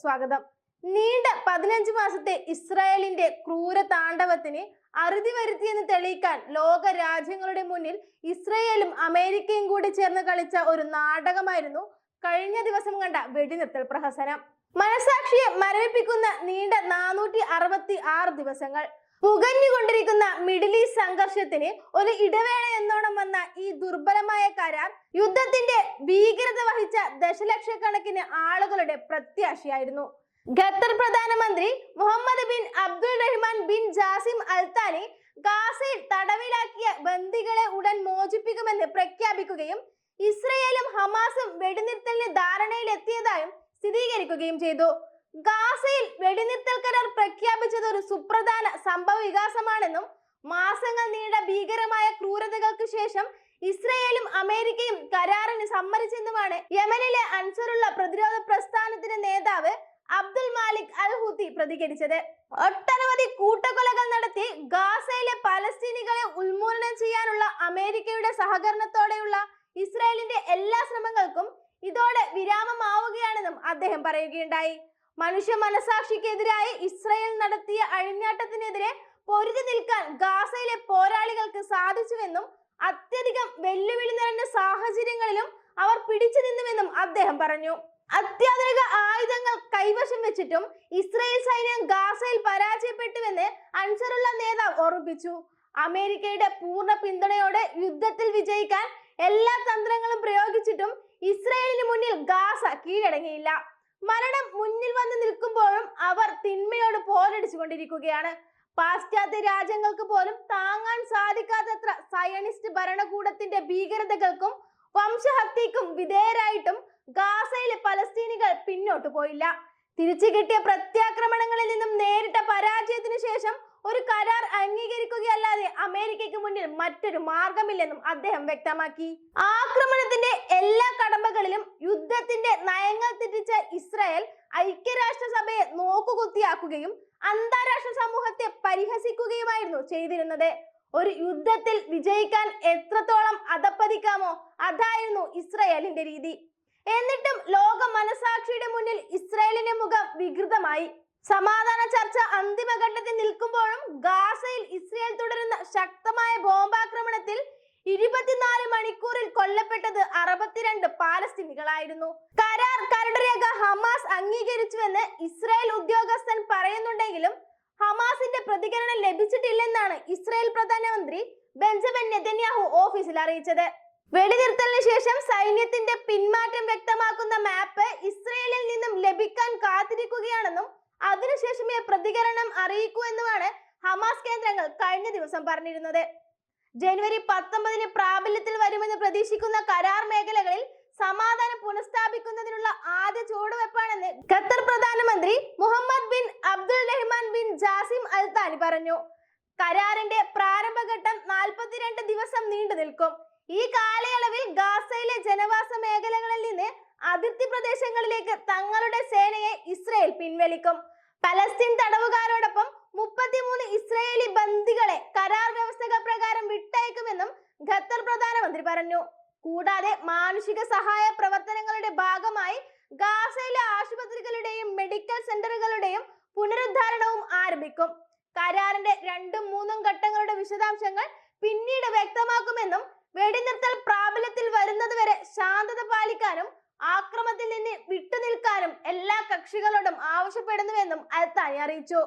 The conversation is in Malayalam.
സ്വാഗതം. നീണ്ട പതിനഞ്ച് മാസത്തെ ഇസ്രായേലിന്റെ ക്രൂര താണ്ഡവത്തിന് അറുതി വരുത്തിയെന്ന് തെളിയിക്കാൻ ലോക രാജ്യങ്ങളുടെ മുന്നിൽ ഇസ്രായേലും അമേരിക്കയും കൂടി ചേർന്ന് കളിച്ച ഒരു നാടകമായിരുന്നു കഴിഞ്ഞ ദിവസം കണ്ട വെടിനിർത്തൽ പ്രഹസനം. മനസാക്ഷിയെ മരവിപ്പിക്കുന്ന നീണ്ട നാനൂറ്റി ദിവസങ്ങൾ. പുകഞ്ഞുകൊണ്ടിരിക്കുന്ന മിഡിൽ ഈസ്റ്റ് സംഘർഷത്തിന് ഒരു ഇടവേള എന്നോണം വന്ന ഈ ദുർബലമായ കരാർ യുദ്ധത്തിന്റെ ഭീകരത വഹിച്ച ദശലക്ഷക്കണക്കിന് ആളുകളുടെ പ്രത്യാശയായിരുന്നു. ഖത്തർ പ്രധാനമന്ത്രി Mohammed bin Abdul Rahman bin Jassim Al Thani ഗാസയിൽ തടവിലാക്കിയ ബന്ദികളെ ഉടൻ മോചിപ്പിക്കുമെന്ന് പ്രഖ്യാപിക്കുകയും ഇസ്രയേലും ഹമാസും വെടിനിർത്തലിന് ധാരണയിലെത്തിയതായും സ്ഥിരീകരിക്കുകയും ചെയ്തു. ഗാസയിൽ വെടിനിർത്തൽ കരാർ പ്രഖ്യാപിച്ചത് ഒരു സുപ്രധാന സംഭവ വികാസമാണെന്നും മാസങ്ങൾ നീണ്ട ഭീകരമായ ക്രൂരതകൾക്ക് ശേഷം ഇസ്രയേലും അമേരിക്കയും കരാറിന് സമ്മതിച്ചെന്നുമാണ് യമനിലെ അൻസറുള്ള പ്രതിരോധ പ്രസ്ഥാനത്തിന്റെ നേതാവ് അബ്ദുൽ മാലിക് അൽ ഹൂത്തി പ്രതികരിച്ചത്. ഒട്ടനവധി കൂട്ടക്കൊലകൾ നടത്തി ഗാസയിലെ പലസ്തീനികളെ ഉന്മൂലനം ചെയ്യാനുള്ള അമേരിക്കയുടെ സഹകരണത്തോടെയുള്ള ഇസ്രായേലിന്റെ എല്ലാ ശ്രമങ്ങൾക്കും ഇതോടെ വിരാമമാവുകയാണെന്നും അദ്ദേഹം പറയുകയുണ്ടായി. മനുഷ്യ മനസാക്ഷിക്കെതിരായി ഇസ്രയേൽ നടത്തിയ അഴിഞ്ഞാട്ടത്തിനെതിരെ പൊരുതി നിൽക്കാൻ ഗാസയിലെ പോരാളികൾക്ക് സാധിച്ചുവെന്നും അത്യധികം വെല്ലുവിളി നിറഞ്ഞ സാഹചര്യങ്ങളിലും അവർ പിടിച്ചു നിന്നുവെന്നും അദ്ദേഹം പറഞ്ഞു. അത്യാധുനിക ആയുധങ്ങൾ കൈവശം വെച്ചിട്ടും ഇസ്രയേൽ സൈന്യം ഗാസയിൽ പരാജയപ്പെട്ടുവെന്ന് അൻസറുള്ള നേതാവ് ഓർമ്മിപ്പിച്ചു. അമേരിക്കയുടെ പൂർണ പിന്തുണയോടെ യുദ്ധത്തിൽ വിജയിക്കാൻ എല്ലാ തന്ത്രങ്ങളും പ്രയോഗിച്ചിട്ടും ഇസ്രയേലിന് മുന്നിൽ ഗാസ കീഴടങ്ങിയില്ല. മരണം മുന്നിൽ വന്ന് നിൽക്കുമ്പോഴും അവർ തിന്മയോട് പോരടിച്ചു കൊണ്ടിരിക്കുകയാണ് പാശ്ചാത്യ രാജ്യങ്ങൾക്ക് പോലും താങ്ങാൻ സാധിക്കാത്തത്ര സയനിസ്റ്റ് ഭരണകൂടത്തിന്റെ ഭീകരതകൾക്കും വംശഹത്യക്കും വിധേയരായിട്ടും ഗാസയിലെ പലസ്തീനികൾ പിന്നോട്ട് പോയില്ല. തിരിച്ചു കിട്ടിയ പ്രത്യാക്രമണങ്ങളിൽ നിന്നും നേരിട്ട പരാജയത്തിനു ശേഷം ഒരു കരാർ അംഗീകരിക്കുകയല്ലാതെ അമേരിക്കയ്ക്ക് മുന്നിൽ മറ്റൊരു മാർഗമില്ലെന്നും അദ്ദേഹം വ്യക്തമാക്കി. ആക്രമണത്തിന്റെ എല്ലാ കടമ്പകളിലും യുദ്ധത്തിന്റെ നയങ്ങൾ തെറ്റിച്ച ഇസ്രായേൽ ഐക്യരാഷ്ട്രസഭയെ നോക്കുകുത്തിയാക്കുകയും അന്താരാഷ്ട്ര സമൂഹത്തെ പരിഹസിക്കുകയുമായിരുന്നു ചെയ്തിരുന്നത്. ഒരു യുദ്ധത്തിൽ വിജയിക്കാൻ എത്രത്തോളം അധപ്പതിക്കാമോ അതായിരുന്നു ഇസ്രയേലിന്റെ രീതി. എന്നിട്ടും ലോക മനസാക്ഷിയുടെ മുന്നിൽ ഇസ്രയേലിന്റെ മുഖം വികൃതമായി. സമാധാന ചർച്ച അന്തിമഘട്ടത്തിൽ നിൽക്കുമ്പോഴും ഗാസയിൽ ഇസ്രയേൽ തുടരുന്ന ശക്തമായ ബോംബാക്രമണത്തിൽ ഇരുപത്തിനാല് മണിക്കൂറിൽ കൊല്ലപ്പെട്ടത് അറുപത്തിരണ്ട് പാലസ്തീനികളായിരുന്നു. കരാർ കരടുരേഖ ഹമാസ് അംഗീകരിച്ചുവെന്ന് ഇസ്രായേൽ ഉദ്യോഗസ്ഥൻ പറയുന്നുണ്ടെങ്കിലും ഹമാസിന്റെ പ്രതികരണം ലഭിച്ചിട്ടില്ലെന്നാണ് ഇസ്രായേൽ പ്രധാനമന്ത്രി ബെഞ്ചമിൻ നെതന്യാഹു ഓഫീസിൽ അറിയിച്ചത്. വെടിനിർത്തലിന് ശേഷം സൈന്യത്തിന്റെ പിന്മാറ്റം വ്യക്തമാക്കുന്ന മാപ്പ് ഇസ്രയേലിൽ നിന്നും ലഭിക്കാൻ കാത്തിരിക്കുകയാണെന്നും അതിനുശേഷമേ പ്രതികരണം അറിയിക്കൂ എന്നുമാണ് ഹമാസ് കേന്ദ്രങ്ങൾ കഴിഞ്ഞ ദിവസം പറഞ്ഞിരുന്നത്. ജനുവരി പത്തൊമ്പതിന് പ്രാബല്യത്തിൽ വരുമെന്ന് പ്രതീക്ഷിക്കുന്ന കരാർ മേഖലകളിൽ സമാധാനം പുനഃസ്ഥാപിക്കുന്നതിനുള്ള ആദ്യ ചുവടുവെപ്പാണെന്ന് ഖത്തർ പ്രധാനമന്ത്രി Mohammed bin Abdul Rahman bin Jassim Al Thani പറഞ്ഞു. കരാറിന്റെ പ്രാരംഭഘട്ടം നാൽപ്പത്തിരണ്ട് ദിവസം നീണ്ടു നിൽക്കും. ഈ കാലയളവിൽ ഗാസയിലെ ജനവാസ മേഖലകളിൽ നിന്ന് അതിർത്തി പ്രദേശങ്ങളിലേക്ക് തങ്ങളുടെ സേനയെ ഇസ്രയേൽ പിൻവലിക്കും. പലസ്തീൻ തടവുകാരോടൊപ്പം മുപ്പത്തിമൂന്ന് ഇസ്രയേലി ബന്ദികളെ കരാർ വ്യവസ്ഥകൾ പ്രകാരം വിട്ടയക്കുമെന്നും ഖത്തർ പ്രധാനമന്ത്രി പറഞ്ഞു. കൂടാതെ മാനുഷിക സഹായ പ്രവർത്തനങ്ങളുടെ ഭാഗമായി ഗാസയിലെ ആശുപത്രികളുടെയും മെഡിക്കൽ സെന്ററുകളുടെയും പുനരുദ്ധാരണവും ആരംഭിക്കും. കരാറിന്റെ രണ്ടും മൂന്നും ഘട്ടങ്ങളുടെ വിശദാംശങ്ങൾ പിന്നീട് വ്യക്തമാക്കുമെന്നും വെടിനിർത്തൽ പ്രാബല്യത്തിൽ വരുന്നതുവരെ ശാന്തത പാലിക്കാനും ആക്രമത്തിൽ നിന്ന് വിട്ടുനിൽക്കാനും എല്ലാ കക്ഷികളോടും ആവശ്യപ്പെടുന്നുവെന്നും അൽത്താനി അറിയിച്ചു.